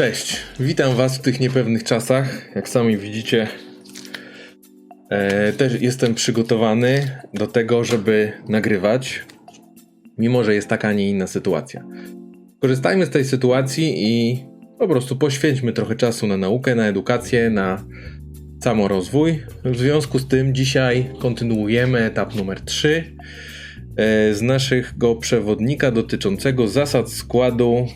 Cześć, witam Was w tych niepewnych czasach. Jak sami widzicie, e, też jestem przygotowany do tego, żeby nagrywać, mimo że jest taka, a nie inna sytuacja. Korzystajmy z tej sytuacji i po prostu poświęćmy trochę czasu na naukę, na edukację, na samorozwój. W związku z tym dzisiaj kontynuujemy etap numer 3 e, z naszego przewodnika dotyczącego zasad składu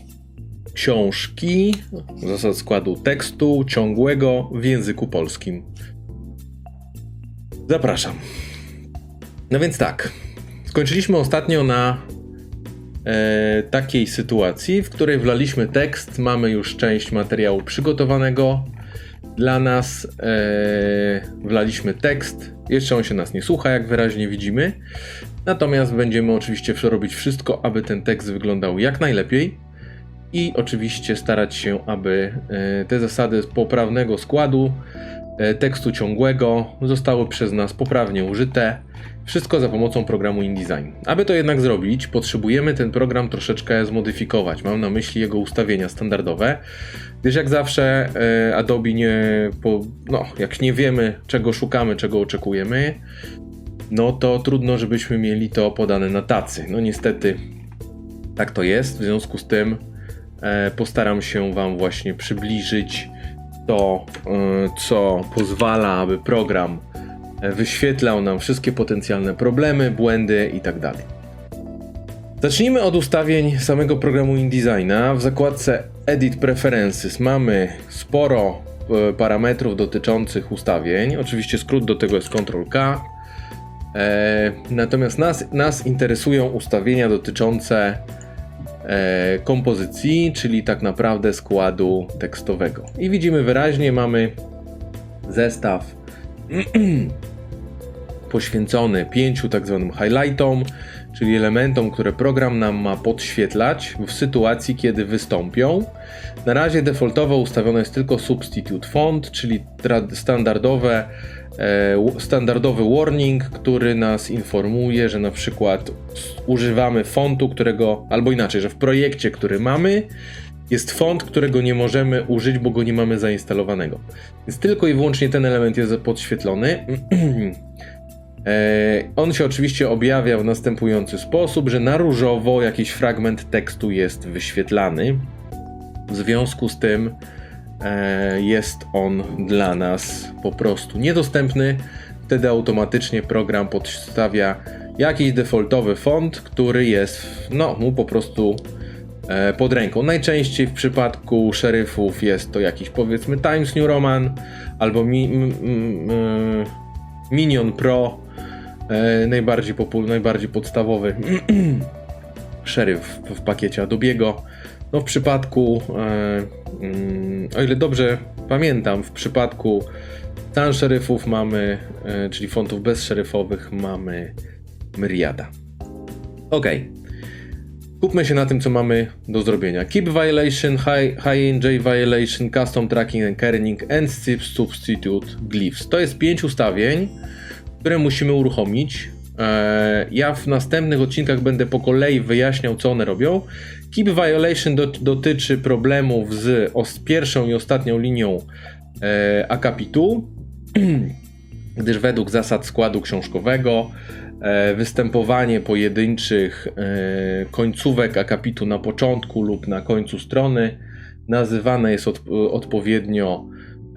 książki, zasad składu tekstu ciągłego w języku polskim. Zapraszam. No więc tak, skończyliśmy ostatnio na e, takiej sytuacji, w której wlaliśmy tekst, mamy już część materiału przygotowanego dla nas, e, wlaliśmy tekst, jeszcze on się nas nie słucha, jak wyraźnie widzimy, natomiast będziemy oczywiście robić wszystko, aby ten tekst wyglądał jak najlepiej i oczywiście starać się, aby e, te zasady poprawnego składu e, tekstu ciągłego zostały przez nas poprawnie użyte. Wszystko za pomocą programu InDesign. Aby to jednak zrobić, potrzebujemy ten program troszeczkę zmodyfikować. Mam na myśli jego ustawienia standardowe, gdyż jak zawsze e, Adobe nie, po, no, jak nie wiemy czego szukamy, czego oczekujemy, no to trudno, żebyśmy mieli to podane na tacy. No niestety tak to jest, w związku z tym postaram się Wam właśnie przybliżyć to, e, co pozwala, aby program e, wyświetlał nam wszystkie potencjalne problemy, błędy itd. Tak Zacznijmy od ustawień samego programu InDesigna. W zakładce Edit Preferences mamy sporo parametrów dotyczących ustawień. Oczywiście skrót do tego jest Ctrl-K. Natomiast nas, nas interesują ustawienia dotyczące e, kompozycji, czyli tak naprawdę składu tekstowego. I widzimy wyraźnie, mamy zestaw poświęcony pięciu tak zwanym highlightom, czyli elementom, które program nam ma podświetlać w sytuacji, kiedy wystąpią. Na razie defaultowo ustawione jest tylko substitute font, czyli standardowe E, standardowy warning, który nas informuje, że na przykład używamy fontu, którego, albo inaczej, że w projekcie, który mamy, jest font, którego nie możemy użyć, bo go nie mamy zainstalowanego. Więc tylko i wyłącznie ten element jest podświetlony. E, on się oczywiście objawia w następujący sposób, że na różowo jakiś fragment tekstu jest wyświetlany. W związku z tym E, jest on dla nas po prostu niedostępny. Wtedy automatycznie program podstawia jakiś defaultowy font, który jest no, mu po prostu e, pod ręką. Najczęściej w przypadku szeryfów jest to jakiś powiedzmy Times New Roman albo mi, Minion Pro, e, najbardziej, najbardziej podstawowy szeryf w pakiecie Adobe'ego. No w przypadku, e, mm, o ile dobrze pamiętam, w przypadku stan szeryfów mamy, e, czyli fontów bezszeryfowych mamy Myriada. Ok. Kupmy się na tym, co mamy do zrobienia. Keep violation, high, high NJ violation, custom tracking and kerning and substitute glyphs. To jest pięć ustawień, które musimy uruchomić. E, ja w następnych odcinkach będę po kolei wyjaśniał, co one robią. Keep Violation dotyczy problemów z, pierwszą i ostatnią linią e, akapitu, gdyż według zasad składu książkowego e, występowanie pojedynczych e, końcówek akapitu na początku lub na końcu strony nazywane jest od, odpowiednio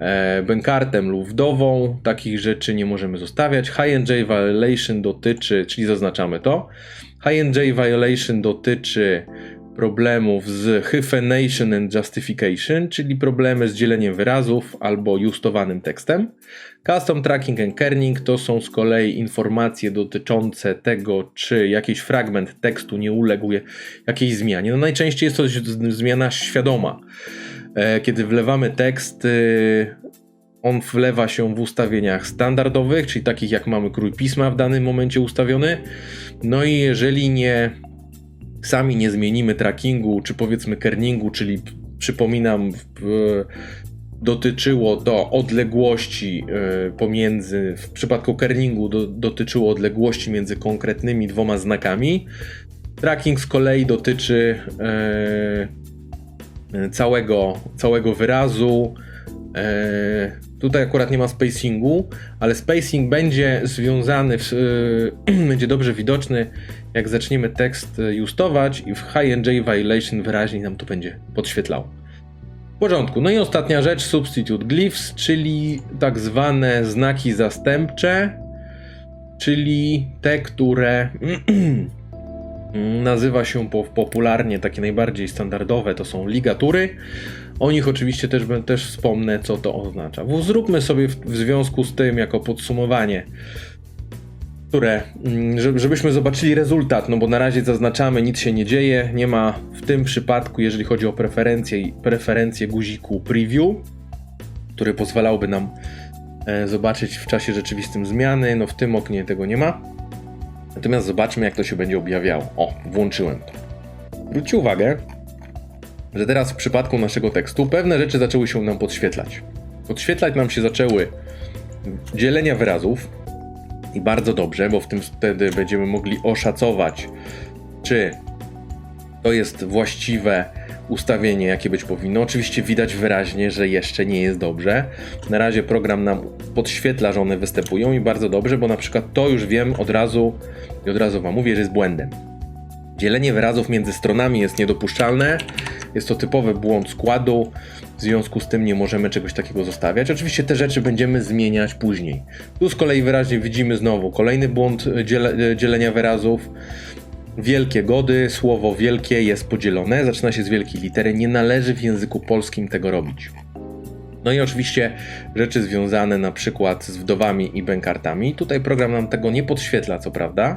e, bękartem lub wdową. Takich rzeczy nie możemy zostawiać. High J Violation dotyczy, czyli zaznaczamy to. High J Violation dotyczy problemów z hyphenation and justification, czyli problemy z dzieleniem wyrazów albo justowanym tekstem. Custom tracking and kerning to są z kolei informacje dotyczące tego, czy jakiś fragment tekstu nie uległ jakiejś zmianie. No najczęściej jest to zmiana świadoma. E, kiedy wlewamy tekst, on wlewa się w ustawieniach standardowych, czyli takich jak mamy krój pisma w danym momencie ustawiony. No i jeżeli nie sami nie zmienimy trackingu, czy powiedzmy kerningu, czyli przypominam, dotyczyło to odległości e, pomiędzy, w przypadku kerningu do, dotyczyło odległości między konkretnymi dwoma znakami. Tracking z kolei dotyczy e, e, całego, całego wyrazu. E, tutaj akurat nie ma spacingu, ale spacing będzie związany, w, e, będzie dobrze widoczny, jak zaczniemy tekst e, justować i w HNJ violation wyraźnie nam to będzie podświetlało. W porządku. No i ostatnia rzecz, substitute glyphs, czyli tak zwane znaki zastępcze, czyli te, które nazywa się po, popularnie takie najbardziej standardowe, to są ligatury. O nich oczywiście też, też wspomnę, co to oznacza. Zróbmy sobie w, w związku z tym jako podsumowanie, które, mm, żeby- żebyśmy zobaczyli rezultat, no bo na razie zaznaczamy, nic się nie dzieje, nie ma w tym przypadku, jeżeli chodzi o preferencje, preferencje guziku preview, który pozwalałby nam e, zobaczyć w czasie rzeczywistym zmiany, no w tym oknie tego nie ma. Natomiast zobaczmy, jak to się będzie objawiało. O, włączyłem to. Zwróćcie uwagę, że teraz w przypadku naszego tekstu pewne rzeczy zaczęły się nam podświetlać. Podświetlać nam się zaczęły dzielenia wyrazów i bardzo dobrze, bo w tym wtedy będziemy mogli oszacować, czy to jest właściwe ustawienie, jakie być powinno. Oczywiście widać wyraźnie, że jeszcze nie jest dobrze. Na razie program nam podświetla, że one występują i bardzo dobrze, bo na przykład to już wiem od razu i od razu Wam mówię, że jest błędem. Dzielenie wyrazów między stronami jest niedopuszczalne. Jest to typowy błąd składu. W związku z tym nie możemy czegoś takiego zostawiać. Oczywiście te rzeczy będziemy zmieniać później. Tu z kolei wyraźnie widzimy znowu kolejny błąd e, e, dzielenia wyrazów. Wielkie gody, słowo wielkie jest podzielone, zaczyna się z wielkiej litery. Nie należy w języku polskim tego robić. No i oczywiście rzeczy związane na przykład z wdowami i bękartami. Tutaj program nam tego nie podświetla, co prawda,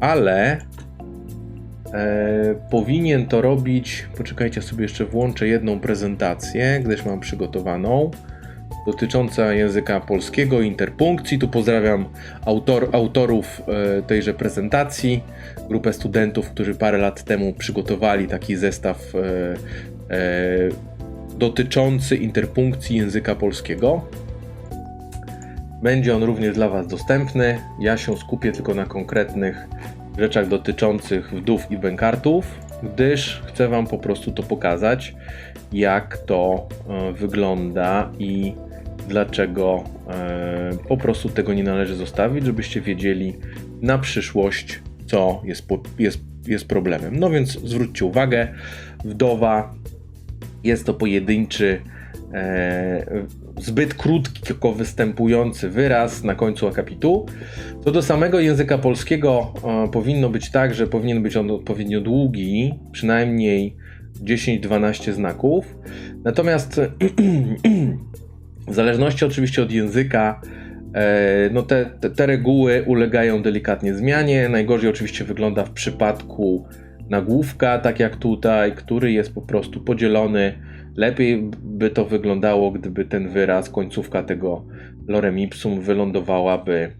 ale e, powinien to robić. Poczekajcie, sobie jeszcze włączę jedną prezentację, gdyż mam przygotowaną dotycząca języka polskiego, interpunkcji. Tu pozdrawiam autor, autorów e, tejże prezentacji, grupę studentów, którzy parę lat temu przygotowali taki zestaw e, e, dotyczący interpunkcji języka polskiego. Będzie on również dla Was dostępny. Ja się skupię tylko na konkretnych rzeczach dotyczących wdów i bękartów, gdyż chcę Wam po prostu to pokazać, jak to e, wygląda i dlaczego e, po prostu tego nie należy zostawić, żebyście wiedzieli na przyszłość, co jest, jest, jest problemem. No więc zwróćcie uwagę, wdowa jest to pojedynczy, zbyt krótko występujący wyraz na końcu akapitu. Co do samego języka polskiego, e, powinno być tak, że powinien być on odpowiednio długi, przynajmniej 10-12 znaków. Natomiast w zależności oczywiście od języka, e, no te, te, te reguły ulegają delikatnie zmianie. Najgorzej oczywiście wygląda w przypadku nagłówka, tak jak tutaj, który jest po prostu podzielony. Lepiej by to wyglądało, gdyby ten wyraz, końcówka tego lorem ipsum wylądowałaby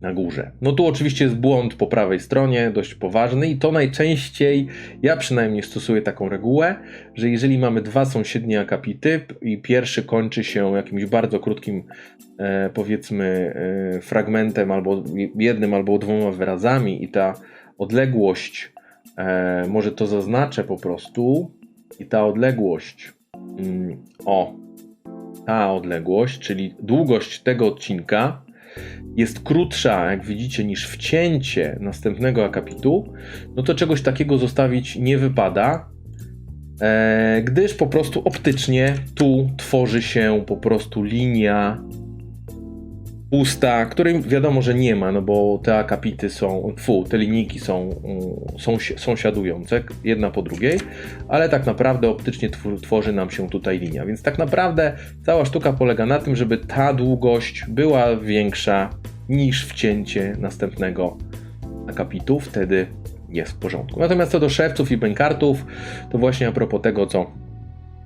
na górze. No tu oczywiście jest błąd po prawej stronie, dość poważny i to najczęściej, ja przynajmniej stosuję taką regułę, że jeżeli mamy dwa sąsiednie akapity i pierwszy kończy się jakimś bardzo krótkim e, powiedzmy e, fragmentem albo jednym albo dwoma wyrazami i ta odległość e, może to zaznaczę po prostu i ta odległość mm, o ta odległość, czyli długość tego odcinka jest krótsza, jak widzicie, niż wcięcie następnego akapitu, no to czegoś takiego zostawić nie wypada, e, gdyż po prostu optycznie tu tworzy się po prostu linia pusta, której wiadomo, że nie ma, no bo te akapity są, fu, te linijki są, mm, są sąsiadujące, jedna po drugiej, ale tak naprawdę optycznie tworzy nam się tutaj linia, więc tak naprawdę cała sztuka polega na tym, żeby ta długość była większa niż wcięcie następnego akapitu, wtedy jest w porządku. Natomiast co do szewców i bękartów, to właśnie a propos tego, co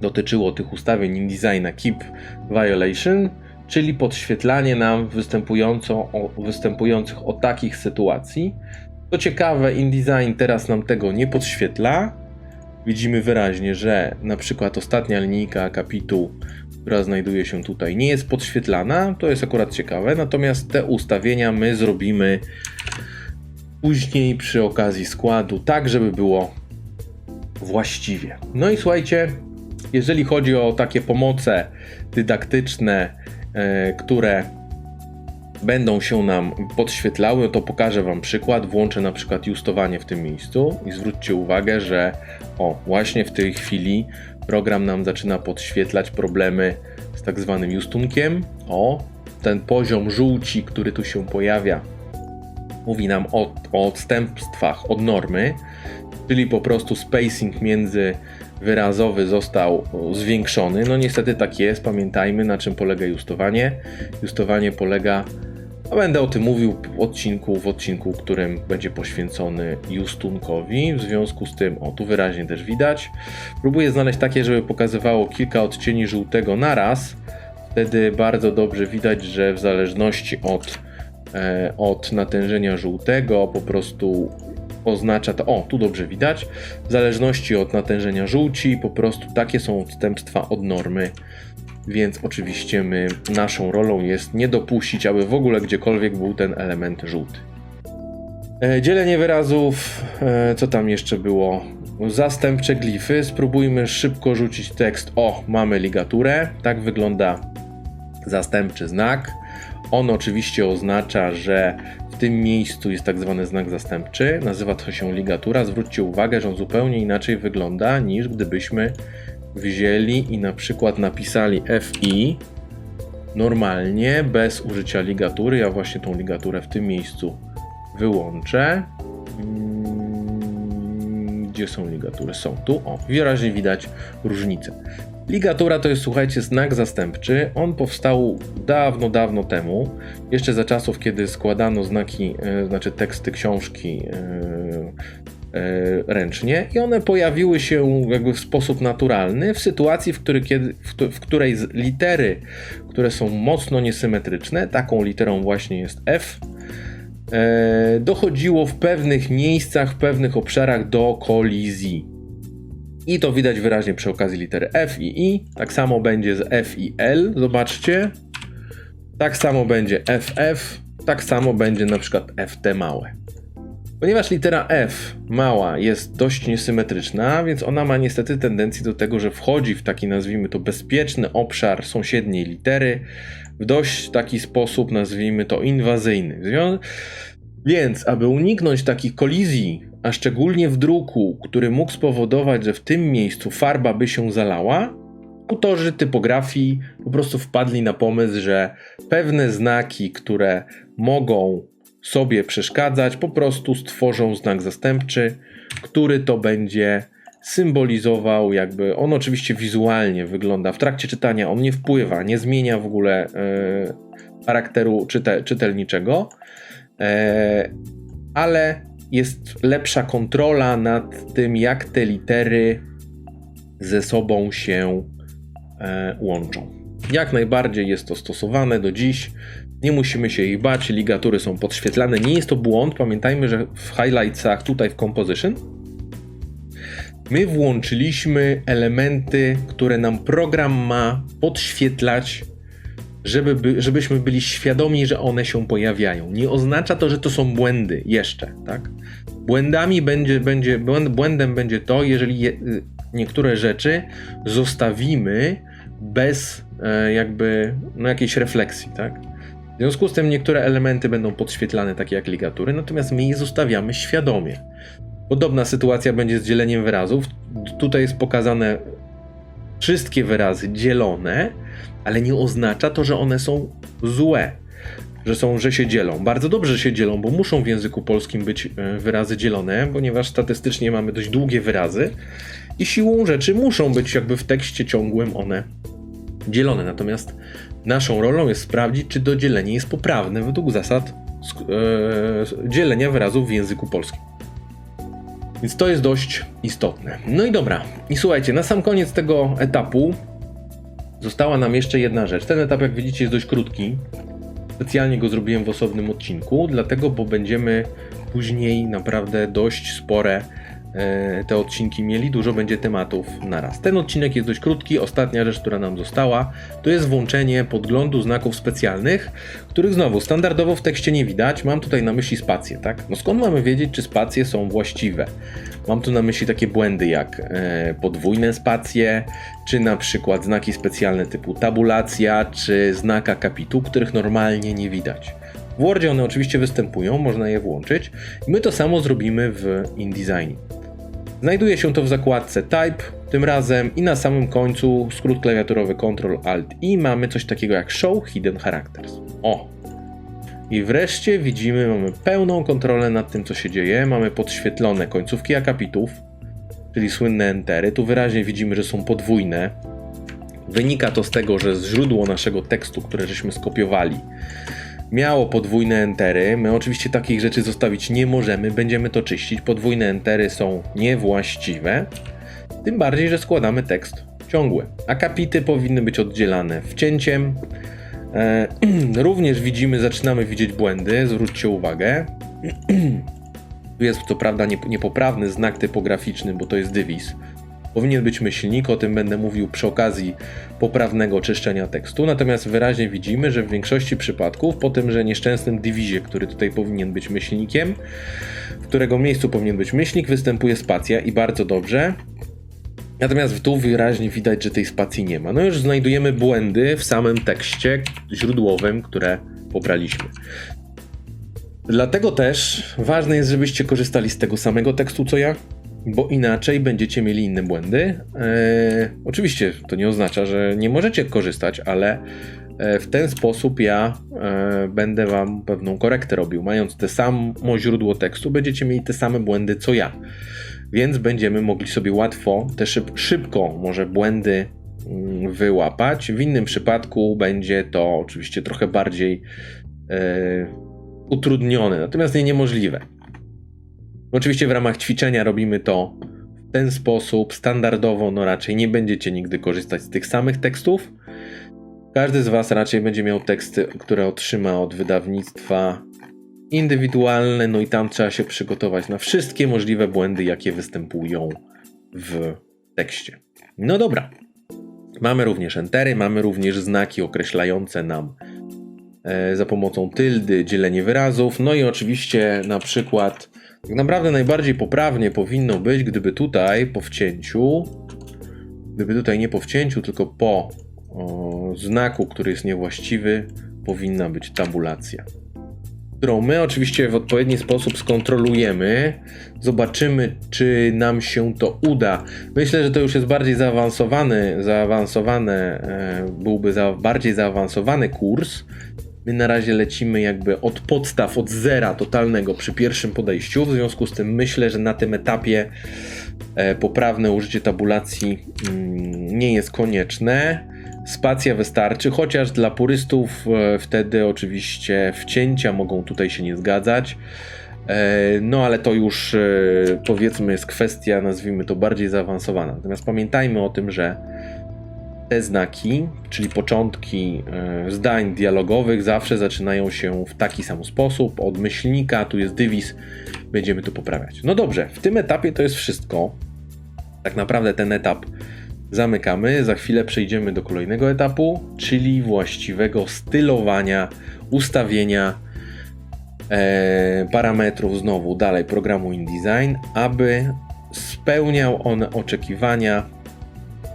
dotyczyło tych ustawień InDesigna Keep Violation, czyli podświetlanie nam o, występujących o takich sytuacji. Co ciekawe, InDesign teraz nam tego nie podświetla. Widzimy wyraźnie, że na przykład ostatnia linijka akapitu, która znajduje się tutaj, nie jest podświetlana. To jest akurat ciekawe. Natomiast te ustawienia my zrobimy później przy okazji składu, tak żeby było właściwie. No i słuchajcie, jeżeli chodzi o takie pomoce dydaktyczne, które będą się nam podświetlały, to pokażę Wam przykład. Włączę na przykład justowanie w tym miejscu i zwróćcie uwagę, że o, właśnie w tej chwili program nam zaczyna podświetlać problemy z tak zwanym justunkiem. O, ten poziom żółci, który tu się pojawia, mówi nam o, o odstępstwach od normy, czyli po prostu spacing między wyrazowy został zwiększony. No niestety tak jest, pamiętajmy na czym polega justowanie. Justowanie polega, a będę o tym mówił w odcinku, w odcinku, którym będzie poświęcony justunkowi. W związku z tym, o tu wyraźnie też widać. Próbuję znaleźć takie, żeby pokazywało kilka odcieni żółtego naraz. Wtedy bardzo dobrze widać, że w zależności od, e, od natężenia żółtego po prostu oznacza to, o tu dobrze widać, w zależności od natężenia żółci po prostu takie są odstępstwa od normy, więc oczywiście my, naszą rolą jest nie dopuścić, aby w ogóle gdziekolwiek był ten element żółty. E, dzielenie wyrazów, e, co tam jeszcze było? Zastępcze glify, spróbujmy szybko rzucić tekst, o mamy ligaturę, tak wygląda zastępczy znak. On oczywiście oznacza, że w tym miejscu jest tak zwany znak zastępczy, nazywa to się ligatura. Zwróćcie uwagę, że on zupełnie inaczej wygląda niż gdybyśmy wzięli i na przykład napisali FI normalnie, bez użycia ligatury. Ja właśnie tą ligaturę w tym miejscu wyłączę. Mm, Gdzie są ligatury? Są tu. O, wyraźnie widać różnicę. Ligatura to jest, słuchajcie, znak zastępczy. On powstał dawno, dawno temu, jeszcze za czasów, kiedy składano znaki, e, znaczy teksty książki e, e, ręcznie i one pojawiły się jakby w sposób naturalny w sytuacji, w, której, kiedy, w, w której litery, które są mocno niesymetryczne, taką literą właśnie jest F, e, dochodziło w pewnych miejscach, w pewnych obszarach do kolizji. I to widać wyraźnie przy okazji litery F i I. Tak samo będzie z F i L, zobaczcie. Tak samo będzie FF, tak samo będzie na przykład FT małe. Ponieważ litera F mała jest dość niesymetryczna, więc ona ma niestety tendencję do tego, że wchodzi w taki, nazwijmy to, bezpieczny obszar sąsiedniej litery w dość taki sposób, nazwijmy to, inwazyjny. Więc, aby uniknąć takich kolizji, a szczególnie w druku, który mógł spowodować, że w tym miejscu farba by się zalała, autorzy typografii po prostu wpadli na pomysł, że pewne znaki, które mogą sobie przeszkadzać, po prostu stworzą znak zastępczy, który to będzie symbolizował, jakby on oczywiście wizualnie wygląda. W trakcie czytania, on nie wpływa, nie zmienia w ogóle e, charakteru czyte, czytelniczego, e, ale jest lepsza kontrola nad tym, jak te litery ze sobą się e, łączą. Jak najbardziej jest to stosowane do dziś. Nie musimy się ich bać, ligatury są podświetlane. Nie jest to błąd. Pamiętajmy, że w highlightsach, tutaj w composition, my włączyliśmy elementy, które nam program ma podświetlać, żeby by, żebyśmy byli świadomi, że one się pojawiają. Nie oznacza to, że to są błędy jeszcze, tak? Błędami będzie, będzie błęd, błędem będzie to, jeżeli je, y, niektóre rzeczy zostawimy bez e, jakby no, jakiejś refleksji, tak? W związku z tym niektóre elementy będą podświetlane, takie jak ligatury, natomiast my je zostawiamy świadomie. Podobna sytuacja będzie z dzieleniem wyrazów. Tutaj jest pokazane wszystkie wyrazy dzielone, ale nie oznacza to, że one są złe, że są, że się dzielą. Bardzo dobrze się dzielą, bo muszą w języku polskim być e, wyrazy dzielone, ponieważ statystycznie mamy dość długie wyrazy i siłą rzeczy muszą być jakby w tekście ciągłym one dzielone. Natomiast naszą rolą jest sprawdzić, czy to dzielenie jest poprawne według zasad e, dzielenia wyrazów w języku polskim. Więc to jest dość istotne. No i dobra. I słuchajcie, na sam koniec tego etapu została nam jeszcze jedna rzecz. Ten etap, jak widzicie, jest dość krótki. Specjalnie go zrobiłem w osobnym odcinku, dlatego, bo będziemy później naprawdę dość spore te odcinki mieli, dużo będzie tematów naraz. Ten odcinek jest dość krótki. Ostatnia rzecz, która nam została, to jest włączenie podglądu znaków specjalnych, których znowu standardowo w tekście nie widać. Mam tutaj na myśli spacje, tak? No skąd mamy wiedzieć, czy spacje są właściwe? Mam tu na myśli takie błędy jak e, podwójne spacje, czy na przykład znaki specjalne typu tabulacja, czy znak akapitu, których normalnie nie widać. W Wordzie one oczywiście występują, można je włączyć. My to samo zrobimy w InDesignie. Znajduje się to w zakładce Type tym razem i na samym końcu skrót klawiaturowy Ctrl Alt i mamy coś takiego jak Show Hidden Characters. O! I wreszcie widzimy, mamy pełną kontrolę nad tym, co się dzieje. Mamy podświetlone końcówki akapitów, czyli słynne entery. Tu wyraźnie widzimy, że są podwójne. Wynika to z tego, że źródło naszego tekstu, które żeśmy skopiowali, miało podwójne entery. My oczywiście takich rzeczy zostawić nie możemy, będziemy to czyścić. Podwójne entery są niewłaściwe. Tym bardziej, że składamy tekst ciągły. Akapity powinny być oddzielane wcięciem. E, również widzimy, zaczynamy widzieć błędy, zwróćcie uwagę. Tu jest co prawda niep- niepoprawny znak typograficzny, bo to jest dywizj. Powinien być myślnik, o tym będę mówił przy okazji poprawnego czyszczenia tekstu. Natomiast wyraźnie widzimy, że w większości przypadków po tymże nieszczęsnym dywizie, który tutaj powinien być myślnikiem, w którego miejscu powinien być myślnik, występuje spacja i bardzo dobrze. Natomiast tu wyraźnie widać, że tej spacji nie ma. No już znajdujemy błędy w samym tekście źródłowym, które pobraliśmy. Dlatego też ważne jest, żebyście korzystali z tego samego tekstu co ja, bo inaczej będziecie mieli inne błędy. Eee, oczywiście to nie oznacza, że nie możecie korzystać, ale e, w ten sposób ja e, będę Wam pewną korektę robił. Mając te samo źródło tekstu, będziecie mieli te same błędy co ja. Więc będziemy mogli sobie łatwo, te szyb, szybko może błędy mm, wyłapać. W innym przypadku będzie to oczywiście trochę bardziej e, utrudnione, natomiast nie niemożliwe. Oczywiście w ramach ćwiczenia robimy to w ten sposób, standardowo, no raczej nie będziecie nigdy korzystać z tych samych tekstów. Każdy z Was raczej będzie miał teksty, które otrzyma od wydawnictwa indywidualne, no i tam trzeba się przygotować na wszystkie możliwe błędy, jakie występują w tekście. No dobra. Mamy również entery, mamy również znaki określające nam e, za pomocą tyldy dzielenie wyrazów. No i oczywiście na przykład tak naprawdę najbardziej poprawnie powinno być, gdyby tutaj po wcięciu, gdyby tutaj nie po wcięciu, tylko po o, znaku, który jest niewłaściwy, powinna być tabulacja. Którą my oczywiście w odpowiedni sposób skontrolujemy, zobaczymy, czy nam się to uda. Myślę, że to już jest bardziej zaawansowany, zaawansowane, e, byłby za, bardziej zaawansowany kurs, My na razie lecimy jakby od podstaw, od zera totalnego przy pierwszym podejściu. W związku z tym myślę, że na tym etapie e, poprawne użycie tabulacji mm, nie jest konieczne. Spacja wystarczy, chociaż dla purystów e, wtedy oczywiście wcięcia mogą tutaj się nie zgadzać. E, No, ale to już powiedzmy jest kwestia, nazwijmy to bardziej zaawansowana. Natomiast pamiętajmy o tym, że te znaki, czyli początki e, zdań dialogowych, zawsze zaczynają się w taki sam sposób. Od myślnika, tu jest dywizj, będziemy to poprawiać. No dobrze, w tym etapie to jest wszystko. Tak naprawdę ten etap zamykamy. Za chwilę przejdziemy do kolejnego etapu, czyli właściwego stylowania, ustawienia e, parametrów znowu dalej programu InDesign, aby spełniał on oczekiwania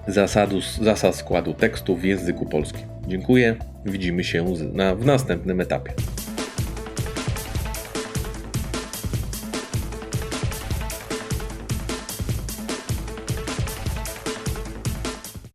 zasadu, zasad składu tekstu w języku polskim. Dziękuję, widzimy się na, w następnym etapie.